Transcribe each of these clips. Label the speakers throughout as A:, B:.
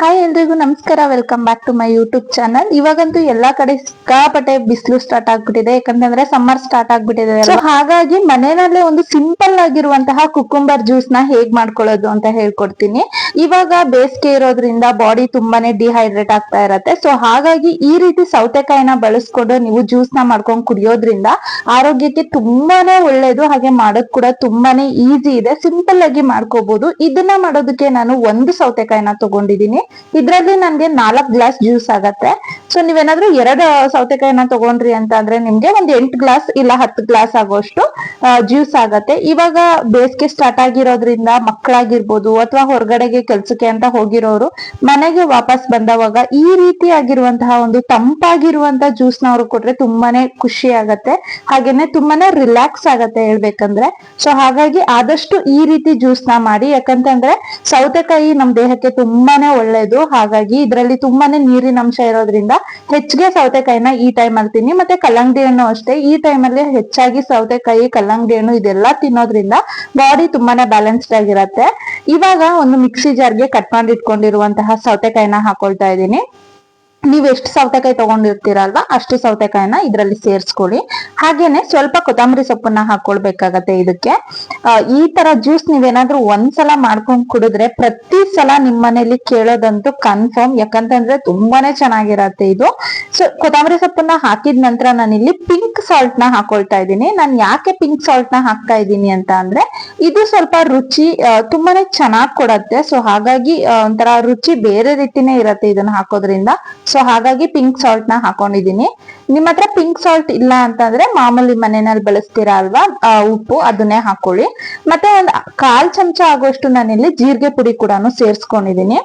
A: Hi ಎಲ್ರಿಗೂ ನಮಸ್ಕಾರ welcome back to my YouTube channel ಇವಾಗಂತೂ ಎಲ್ಲಾ ಕಡೆ ಸಿಕ್ಕಾಪಟ್ಟೆ ಬಿಸಿಲು ಸ್ಟಾರ್ಟ್ ಆಗ್ಬಿಟ್ಟಿದೆ, ಯಾಕಂತಂದ್ರೆ ಸಮ್ಮರ್ ಸ್ಟಾರ್ಟ್ ಆಗ್ಬಿಟ್ಟಿದೆ ಹಾಗಾಗಿ ಮನೆಯಲ್ಲೇ ಒಂದು ಸಿಂಪಲ್ ಆಗಿರುವಂತಹ ಕುಕುಂಬರ್ ಜ್ಯೂಸ್ನ ಹೇಗ್ ಮಾಡ್ಕೊಳ್ಳೋದು ಅಂತ ಹೇಳ್ಕೊಡ್ತೀನಿ. ಇವಾಗ ಬೇಸಿಗೆ ಇರೋದ್ರಿಂದ ಬಾಡಿ ತುಂಬಾನೇ ಡಿಹೈಡ್ರೇಟ್ ಆಗ್ತಾ ಇರತ್ತೆ. ಸೊ ಹಾಗಾಗಿ ಈ ರೀತಿ ಸೌತೆಕಾಯಿನ ಬಳಸ್ಕೊಂಡು ನೀವು ಜ್ಯೂಸ್ನ ಮಾಡ್ಕೊಂಡು ಕುಡಿಯೋದ್ರಿಂದ ಆರೋಗ್ಯಕ್ಕೆ ತುಂಬಾನೇ ಒಳ್ಳೇದು, ಹಾಗೆ ಮಾಡೋದ್ ಕೂಡ ತುಂಬಾನೇ ಈಸಿ ಇದೆ. ಸಿಂಪಲ್ ಆಗಿ ಮಾಡ್ಕೋಬಹುದು ಇದನ್ನ ಮಾಡೋದಕ್ಕೆ ನಾನು ಒಂದು ಸೌತೆಕಾಯಿನ ತಗೊಂಡಿದ್ದೀನಿ. ಇದ್ರಲ್ಲಿ ನನ್ಗೆ ನಾಲ್ಕ್ ಗ್ಲಾಸ್ ಜ್ಯೂಸ್ ಆಗತ್ತೆ. ಸೊ ನೀವೇನಾದ್ರೂ ಎರಡು ಸೌತೆಕಾಯಿನ ತಗೊಂಡ್ರಿ ಅಂತ ಅಂದ್ರೆ ನಿಮ್ಗೆ ಒಂದ್ ಎಂಟು ಗ್ಲಾಸ್ ಇಲ್ಲ ಹತ್ತು ಗ್ಲಾಸ್ ಆಗೋಷ್ಟು ಜ್ಯೂಸ್ ಆಗತ್ತೆ. ಇವಾಗ ಬೇಸಿಗೆ ಸ್ಟಾರ್ಟ್ ಆಗಿರೋದ್ರಿಂದ ಮಕ್ಕಳಾಗಿರ್ಬೋದು ಅಥವಾ ಹೊರಗಡೆಗೆ ಕೆಲ್ಸಕ್ಕೆ ಅಂತ ಹೋಗಿರೋರು, ಮನೆಗೆ ವಾಪಸ್ ಬಂದವಾಗ ಈ ರೀತಿ ಆಗಿರುವಂತಹ ಒಂದು ತಂಪಾಗಿರುವಂತಹ ಜ್ಯೂಸ್ನ ಅವ್ರು ಕೊಟ್ರೆ ತುಂಬಾನೇ ಖುಷಿ ಆಗತ್ತೆ. ಹಾಗೇನೆ ತುಂಬಾನೇ ರಿಲ್ಯಾಕ್ಸ್ ಆಗತ್ತೆ ಹೇಳ್ಬೇಕಂದ್ರೆ. ಸೊ ಹಾಗಾಗಿ ಆದಷ್ಟು ಈ ರೀತಿ ಜ್ಯೂಸ್ನ ಮಾಡಿ. ಯಾಕಂತಂದ್ರೆ ಸೌತೆಕಾಯಿ ನಮ್ ದೇಹಕ್ಕೆ ತುಂಬಾನೇ ಒಳ್ಳೇದು. ಹಾಗಾಗಿ ಇದರಲ್ಲಿ ತುಂಬಾನೇ ನೀರಿನ ಅಂಶ ಇರೋದ್ರಿಂದ ಹೆಚ್ಚಿಗೆ ಸೌತೆಕಾಯಿನ ಈ ಟೈಮ್ ಅಲ್ಲಿ ತಿನ್ನಿ. ಮತ್ತೆ ಕಲ್ಲಂಗಡಿ ಹಣ್ಣು ಅಷ್ಟೇ. ಈ ಟೈಮ್ ಅಲ್ಲಿ ಹೆಚ್ಚಾಗಿ ಸೌತೆಕಾಯಿ ಕಲ್ಲಂಗಡಿ ಹಣ್ಣು ಇದೆಲ್ಲ ತಿನ್ನೋದ್ರಿಂದ ಬಾಡಿ ತುಂಬಾನೇ ಬ್ಯಾಲೆನ್ಸ್ಡ್ ಆಗಿರತ್ತೆ. ಇವಾಗ ಒಂದು ಮಿಕ್ಸಿ ಜಾರ್ಗೆ ಕಟ್ ಮಾಡಿ ಸೌತೆಕಾಯಿನ ಹಾಕೊಳ್ತಾ ಇದ್ದೀನಿ. ನೀವ್ ಎಷ್ಟು ಸೌತೆಕಾಯಿ ತಗೊಂಡಿರ್ತೀರಲ್ವಾ ಅಷ್ಟು ಸೌತೆಕಾಯಿನ ಇದ್ರಲ್ಲಿ ಸೇರಿಸ್ಕೊಳ್ಳಿ. ಹಾಗೇನೆ ಸ್ವಲ್ಪ ಕೊತ್ತಂಬರಿ ಸೊಪ್ಪನ್ನ ಹಾಕೊಳ್ಬೇಕಾಗತ್ತೆ ಇದಕ್ಕೆ. ಈ ತರ ಜ್ಯೂಸ್ ನೀವೇನಾದ್ರೂ ಒಂದ್ಸಲ ಮಾಡ್ಕೊಂಡ್ ಕುಡಿದ್ರೆ ಪ್ರತಿ ಸಲ ನಿಮ್ಮನೇಲಿ ಕೇಳೋದಂತೂ ಕನ್ಫರ್ಮ್, ಯಾಕಂತಂದ್ರೆ ತುಂಬಾನೇ ಚೆನ್ನಾಗಿರತ್ತೆ ಇದು. ಸೊ, ಕೊತ್ತಂಬರಿ ಸೊಪ್ಪನ್ನ ಹಾಕಿದ ನಂತರ ನಾನು ಇಲ್ಲಿ ಪಿಂಕ್ ಸಾಲ್ಟ್ನ ಹಾಕೊಳ್ತಾ ಇದ್ದೀನಿ. ನಾನು ಯಾಕೆ ಪಿಂಕ್ ಸಾಲ್ಟ್ನ ಹಾಕ್ತಾ ಇದ್ದೀನಿ ಅಂತ ಅಂದ್ರೆ, ಇದು ಸ್ವಲ್ಪ ರುಚಿ ತುಂಬಾನೇ ಚೆನ್ನಾಗ್ ಕೊಡತ್ತೆ. ಸೊ, ಹಾಗಾಗಿ ಒಂಥರ ರುಚಿ ಬೇರೆ ರೀತಿನೇ ಇರತ್ತೆ ಇದನ್ನ ಹಾಕೋದ್ರಿಂದ. ಸೊ ಹಾಗಾಗಿ ಪಿಂಕ್ ಸಾಲ್ಟ್ನ ಹಾಕೊಂಡಿದೀನಿ ನಿಮ್ಮ ಹತ್ರ ಪಿಂಕ್ ಸಾಲ್ಟ್ ಇಲ್ಲ ಅಂತಂದ್ರೆ ಮಾಮೂಲಿ ಮನೆಯಲ್ಲಿ ಬಳಸ್ತೀರಾ ಅಲ್ವಾ? ಉಪ್ಪು ಅದನ್ನೇ ಹಾಕೊಳ್ಳಿ. ಮತ್ತೆ ಒಂದ್ ಕಾಲ್ ಚಮಚ ಆಗುವಷ್ಟು ನಾನಿಲ್ಲಿ ಜೀರಿಗೆ ಪುಡಿ ಕೂಡ ಸೇರ್ಸ್ಕೊಂಡಿದೀನಿ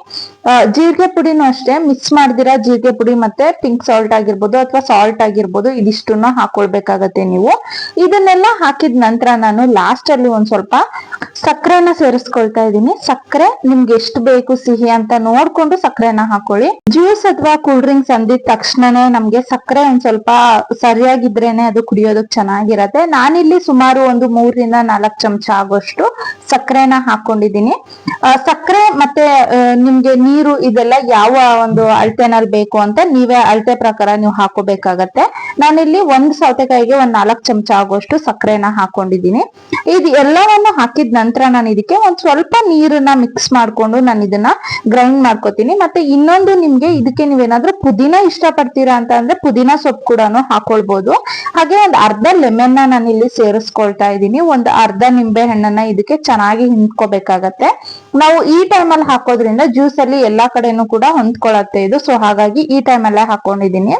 A: ಆ, ಜೀರಿಗೆ ಪುಡಿನೂ ಅಷ್ಟೇ. ಮಿಕ್ಸ್ ಮಾಡ್ದಿರಾ ಜೀರಿಗೆ ಪುಡಿ ಮತ್ತೆ ಪಿಂಕ್ ಸಾಲ್ಟ್ ಆಗಿರ್ಬೋದು ಅಥವಾ ಸಾಲ್ಟ್ ಆಗಿರ್ಬೋದು ಇದಿಷ್ಟನ್ನ ಹಾಕೊಳ್ಬೇಕಾಗತ್ತೆ ನೀವು. ಇದನ್ನೆಲ್ಲ ಹಾಕಿದ ನಂತರ ನಾನು ಲಾಸ್ಟ್ ಅಲ್ಲಿ ಒಂದ್ ಸ್ವಲ್ಪ ಸಕ್ಕರೆನ ಸೇರಿಸ್ಕೊಳ್ತಾ ಇದ್ದೀನಿ. ಸಕ್ಕರೆ ನಿಮ್ಗೆ ಎಷ್ಟು ಬೇಕು ಸಿಹಿ ಅಂತ ನೋಡ್ಕೊಂಡು ಸಕ್ಕರೆನ ಹಾಕೊಳ್ಳಿ. ಜ್ಯೂಸ್ ಅಥವಾ ಕೂಲ್ ಡ್ರಿಂಕ್ಸ್ ಅಂದಿದ ತಕ್ಷಣನೇ ನಮ್ಗೆ ಸಕ್ಕರೆ ಒಂದ್ ಸ್ವಲ್ಪ ಸರಿಯಾಗಿದ್ರೇನೆ ಅದು ಕುಡಿಯೋದಕ್ ಚೆನ್ನಾಗಿರತ್ತೆ. ನಾನಿಲ್ಲಿ ಸುಮಾರು ಒಂದು ಮೂರರಿಂದ ನಾಲ್ಕು ಚಮಚ ಆಗೋಷ್ಟು ಸಕ್ಕರೆನ ಹಾಕೊಂಡಿದೀನಿ ಸಕ್ಕರೆ ಮತ್ತೆ ನಿಮ್ಗೆ ನೀರು ಇದೆಲ್ಲ ಯಾವ ಒಂದು ಅಳತೆನಲ್ಲಿ ಬೇಕು ಅಂತ ನೀವೇ ಅಳತೆ ಪ್ರಕಾರ ನೀವು ಹಾಕೋಬೇಕಾಗತ್ತೆ. ನಾನಿಲ್ಲಿ ಒಂದ್ ಸೌತೆಕಾಯಿಗೆ ಒಂದ್ ನಾಲ್ಕು ಚಮಚ ಆಗೋಷ್ಟು ಸಕ್ಕರೆನ ಹಾಕೊಂಡಿದೀನಿ ಇದು ಎಲ್ಲವನ್ನು ಹಾಕಿದ ನಂತರ ನಾನು ಇದಕ್ಕೆ ಒಂದ್ ಸ್ವಲ್ಪ ನೀರನ್ನ ಮಿಕ್ಸ್ ಮಾಡ್ಕೊಂಡು ನಾನು ಇದನ್ನ ಗ್ರೈಂಡ್ ಮಾಡ್ಕೋತೀನಿ. ಮತ್ತೆ ಇನ್ನೊಂದು ನಿಮ್ಗೆ ಇದಕ್ಕೆ ನೀವೇನಾದ್ರೂ ಪುದೀನ ಇಷ್ಟ ಪಡ್ತೀರಾ ಅಂತ ಅಂದ್ರೆ ಪುದೀನ ಸೊಪ್ಪು ಕೂಡ ಹಾಕೊಳ್ಬಹುದು ಹಾಗೆ ಒಂದ್ ಅರ್ಧ ಲೆಮನ್ನ ನಾನು ಇಲ್ಲಿ ಸೇರಿಸ್ಕೊಳ್ತಾ ಇದ್ದೀನಿ. ಒಂದ್ ಅರ್ಧ ನಿಂಬೆ ಹಣ್ಣನ್ನ ಇದಕ್ಕೆ ಚೆನ್ನಾಗಿ ಹಿಂಡ್ಕೋಬೇಕಾಗತ್ತೆ. ನಾವು ಈ ಟೈಮ್ ಅಲ್ಲಿ ಹಾಕೋದ್ರಿಂದ ಜ್ಯೂಸ್ ಅಲ್ಲಿ ಎಲ್ಲಾ ಕಡೆನೂ ಕೂಡ ಹೊಂದ್ಕೊಳತ್ತೆ ಇದು. ಸೊ ಹಾಗಾಗಿ ಈ ಟೈಮ್ ಅಲ್ಲೇ ಹಾಕೊಂಡಿದ್ದೀನಿ.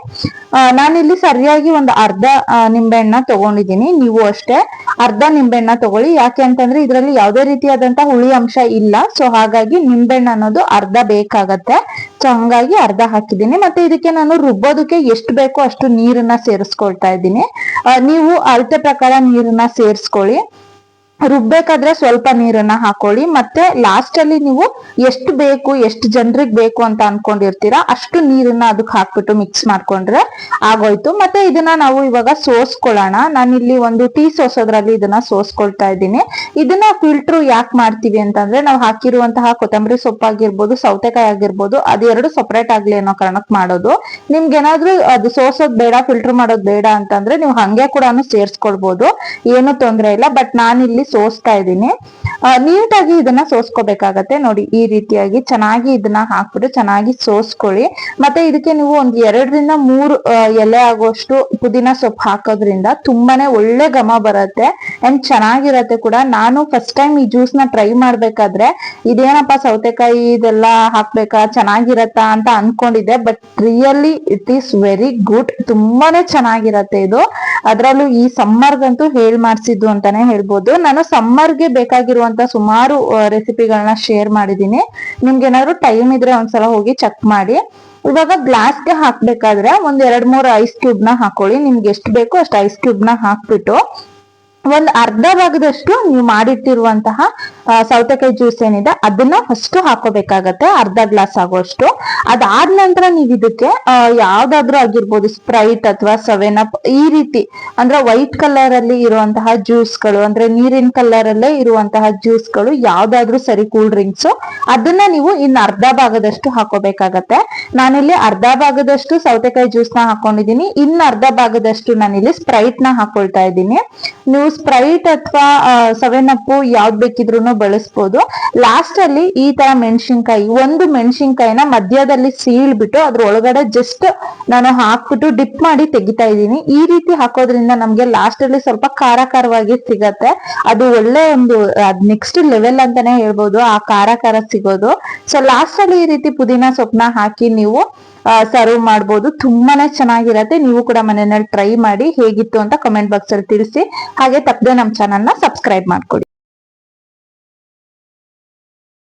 A: ನಾನಿಲ್ಲಿ ಸರಿಯಾಗಿ ಒಂದು ಅರ್ಧ ನಿಂಬೆ ನಿಂಬೆಹಣ್ಣ ತಗೊಂಡಿದ್ದೀನಿ. ನೀವು ಅಷ್ಟೇ ಅರ್ಧ ನಿಂಬೆಹಣ್ಣ ತಗೊಳ್ಳಿ. ಯಾಕೆ ಅಂತಂದ್ರೆ ಇದರಲ್ಲಿ ಯಾವುದೇ ರೀತಿಯಾದಂತ ಹುಳಿ ಅಂಶ ಇಲ್ಲ. ಸೊ ಹಾಗಾಗಿ ನಿಂಬೆಹಣ್ಣು ಅನ್ನೋದು ಅರ್ಧ ಬೇಕಾಗತ್ತೆ. ಸೊ ಹಂಗಾಗಿ ಅರ್ಧ ಹಾಕಿದ್ದೀನಿ. ಮತ್ತೆ ಇದಕ್ಕೆ ನಾನು ರುಬ್ಬೋದಕ್ಕೆ ಎಷ್ಟು ಬೇಕೋ ಅಷ್ಟು ನೀರನ್ನ ಸೇರಿಸ್ಕೊಳ್ತಾ ಇದ್ದೀನಿ. ನೀವು ಅಳತೆ ಪ್ರಕಾರ ನೀರನ್ನ ಸೇರಿಸ್ಕೊಳ್ಳಿ. ರುಬ್ಬೇಕಾದ್ರೆ ಸ್ವಲ್ಪ ನೀರನ್ನ ಹಾಕೊಳ್ಳಿ. ಮತ್ತೆ ಲಾಸ್ಟ್ ಅಲ್ಲಿ ನೀವು ಎಷ್ಟು ಬೇಕು, ಎಷ್ಟು ಜನರಿಗೆ ಬೇಕು ಅಂತ ಅನ್ಕೊಂಡಿರ್ತೀರಾ, ಅಷ್ಟು ನೀರನ್ನ ಅದಕ್ಕೆ ಹಾಕ್ಬಿಟ್ಟು ಮಿಕ್ಸ್ ಮಾಡ್ಕೊಂಡ್ರೆ ಆಗೋಯ್ತು. ಮತ್ತೆ ಇದನ್ನ ನಾವು ಇವಾಗ ಸೋಸ್ಕೊಳ್ಳೋಣ. ನಾನಿಲ್ಲಿ ಒಂದು ಟೀ ಸೋಸೋದ್ರಲ್ಲಿ ಇದನ್ನ ಸೋಸ್ಕೊಳ್ತಾ ಇದ್ದೀನಿ. ಇದನ್ನ ಫಿಲ್ಟರ್ ಯಾಕೆ ಮಾಡ್ತೀವಿ ಅಂತಂದ್ರೆ, ನಾವು ಹಾಕಿರುವಂತಹ ಕೊತ್ತಂಬರಿ ಸೊಪ್ಪಾಗಿರ್ಬೋದು ಸೌತೆಕಾಯಿ ಆಗಿರ್ಬೋದು ಅದೆರಡು ಸಪರೇಟ್ ಆಗ್ಲಿ ಅನ್ನೋ ಕಾರಣಕ್ಕೆ ಮಾಡೋದು. ನಿಮ್ಗೆ ಏನಾದ್ರೂ ಅದು ಸೋಸೋದ್ ಬೇಡ ಫಿಲ್ಟರ್ ಮಾಡೋದ್ ಬೇಡ ಅಂತಂದ್ರೆ, ನೀವು ಹಂಗೆ ಕೂಡ ಸೇರ್ಸ್ಕೊಳ್ಬಹುದು ಏನು ತೊಂದ್ರೆ ಇಲ್ಲ. ಬಟ್ ನಾನಿಲ್ಲಿ ಸೋಸ್ತಾ ಇದ್ದೀನಿ. ನೀಟಾಗಿ ಇದನ್ನ ಸೋಸ್ಕೋಬೇಕಾಗತ್ತೆ. ನೋಡಿ, ಈ ರೀತಿಯಾಗಿ ಚೆನ್ನಾಗಿ ಇದನ್ನ ಹಾಕ್ಬಿಟ್ಟು ಚೆನ್ನಾಗಿ ಸೋಸ್ಕೊಳ್ಳಿ. ಮತ್ತೆ ಇದಕ್ಕೆ ನೀವು ಒಂದ್ ಎರಡರಿಂದ ಮೂರು ಎಲೆ ಆಗುವಷ್ಟು ಪುದೀನ ಸೊಪ್ಪು ಹಾಕೋದ್ರಿಂದ ತುಂಬಾನೇ ಒಳ್ಳೆ ಘಮ ಬರುತ್ತೆ ಅಂಡ್ ಚೆನ್ನಾಗಿರತ್ತೆ ಕೂಡ. ನಾನು ಫಸ್ಟ್ ಟೈಮ್ ಈ ಜ್ಯೂಸ್ನ ಟ್ರೈ ಮಾಡ್ಬೇಕಾದ್ರೆ ಇದೇನಪ್ಪ ಸೌತೆಕಾಯಿ ಇದೆಲ್ಲ ಹಾಕ್ಬೇಕಾ, ಚೆನ್ನಾಗಿರತ್ತಾ ಅಂತ ಅನ್ಕೊಂಡಿದ್ದೆ. But really it is very good ತುಂಬಾನೇ ಚೆನ್ನಾಗಿರತ್ತೆ ಇದು. ಅದ್ರಲ್ಲೂ ಈ ಸಮ್ಮರ್ಗಂತೂ ಹೇಳ್ ಮಾಡ್ಸಿದ್ದು ಅಂತಾನೆ ಹೇಳ್ಬೋದು. ನಾನು ಸಮ್ಮರ್ಗೆ ಬೇಕಾಗಿರುವಂತ ಸುಮಾರು ರೆಸಿಪಿಗಳನ್ನ ಶೇರ್ ಮಾಡಿದೀನಿ ನಿಮ್ಗೆ ಏನಾದ್ರು ಟೈಮ್ ಇದ್ರೆ ಒಂದ್ಸಲ ಹೋಗಿ ಚೆಕ್ ಮಾಡಿ. ಇವಾಗ ಗ್ಲಾಸ್ಗೆ ಹಾಕ್ಬೇಕಾದ್ರೆ ಒಂದ್ ಎರಡ್ ಮೂರು ಐಸ್ ಕ್ಯೂಬ್ನ ಹಾಕೊಳ್ಳಿ. ನಿಮ್ಗೆ ಎಷ್ಟು ಬೇಕೋ ಅಷ್ಟು ಐಸ್ ಕ್ಯೂಬ್ನ ಹಾಕ್ಬಿಟ್ಟು ಒಂದ್ ಅರ್ಧ ಭಾಗದಷ್ಟು ನೀವು ಮಾಡಿಟ್ಟಿರುವಂತಹ ಸೌತೆಕಾಯಿ ಜ್ಯೂಸ್ ಏನಿದೆ, ಅದನ್ನ ಫಸ್ಟ್ ಹಾಕೋಬೇಕಾಗತ್ತೆ, ಅರ್ಧ ಗ್ಲಾಸ್ ಆಗುವಷ್ಟು ಅದಾದ ನಂತರ ನೀವು ಇದಕ್ಕೆ ಯಾವ್ದಾದ್ರೂ ಆಗಿರ್ಬೋದು ಸ್ಪ್ರೈಟ್ ಅಥವಾ ಸೆವೆನ್ ಅಪ್ ಈ ರೀತಿ, ಅಂದ್ರೆ ವೈಟ್ ಕಲರ್ ಅಲ್ಲಿ ಇರುವಂತಹ ಜ್ಯೂಸ್ಗಳು ಅಂದ್ರೆ ನೀರಿನ ಕಲರ್ ಅಲ್ಲೇ ಇರುವಂತಹ ಜ್ಯೂಸ್ಗಳು ಯಾವ್ದಾದ್ರು ಸರಿ ಕೂಲ್ ಡ್ರಿಂಕ್ಸ್ ಅದನ್ನ ನೀವು ಇನ್ನು ಅರ್ಧ ಭಾಗದಷ್ಟು ಹಾಕೋಬೇಕಾಗತ್ತೆ. ನಾನಿಲ್ಲಿ ಅರ್ಧ ಭಾಗದಷ್ಟು ಸೌತೆಕಾಯಿ ಜ್ಯೂಸ್ನ ಹಾಕೊಂಡಿದೀನಿ ಇನ್ನು ಅರ್ಧ ಭಾಗದಷ್ಟು ನಾನಿಲ್ಲಿ ಸ್ಪ್ರೈಟ್ನ ಹಾಕೊಳ್ತಾ ಇದ್ದೀನಿ. ನೀವು ಸ್ಪ್ರೈಟ್ ಅಥವಾ ಸೆವೆನ್ ಅಪ್ ಯಾವ್ದು ಬೇಕಿದ್ರು ಬಳಸ್ಬೋದು. ಲಾಸ್ಟ್ ಅಲ್ಲಿ ಈ ತರ ಮೆಣಸಿನ್ಕಾಯಿ, ಒಂದು ಮೆಣಸಿನ್ಕಾಯಿನ ಮಧ್ಯದಲ್ಲಿ ಸೀಳ್ಬಿಟ್ಟು ಅದ್ರ ಒಳಗಡೆ ಜಸ್ಟ್ ನಾನು ಹಾಕ್ಬಿಟ್ಟು ಡಿಪ್ ಮಾಡಿ ತೆಗಿತಾ ಇದ್ದೀನಿ. ಈ ರೀತಿ ಹಾಕೋದ್ರಿಂದ ನಮ್ಗೆ ಲಾಸ್ಟ್ ಅಲ್ಲಿ ಸ್ವಲ್ಪ ಖಾರ ಖಾರವಾಗಿ ಸಿಗತ್ತೆ. ಅದು ಒಳ್ಳೆ ಒಂದು ನೆಕ್ಸ್ಟ್ ಲೆವೆಲ್ ಅಂತಾನೆ ಹೇಳ್ಬೋದು. ಆ ಖಾರ ಖಾರ ಸಿಗೋದು. ಸೊ ಲಾಸ್ಟ್ ಅಲ್ಲಿ ಈ ರೀತಿ ಪುದೀನ ಸೊಪ್ಪನ್ನ ಹಾಕಿ ನೀವು ಸರ್ವ್ ಮಾಡ್ಬೋದು. ತುಂಬಾನೇ ಚೆನ್ನಾಗಿರತ್ತೆ. ನೀವು ಕೂಡ ಮನೆಯಲ್ಲಿ ಟ್ರೈ ಮಾಡಿ ಹೇಗಿತ್ತು ಅಂತ ಕಮೆಂಟ್ ಬಾಕ್ಸ್ ಅಲ್ಲಿ ತಿಳಿಸಿ. ಹಾಗೆ ತಪ್ಪದೆ ನಮ್ಮ ಚಾನಲ್ನ ಸಬ್ಸ್ಕ್ರೈಬ್ ಮಾಡ್ಕೊಡಿ.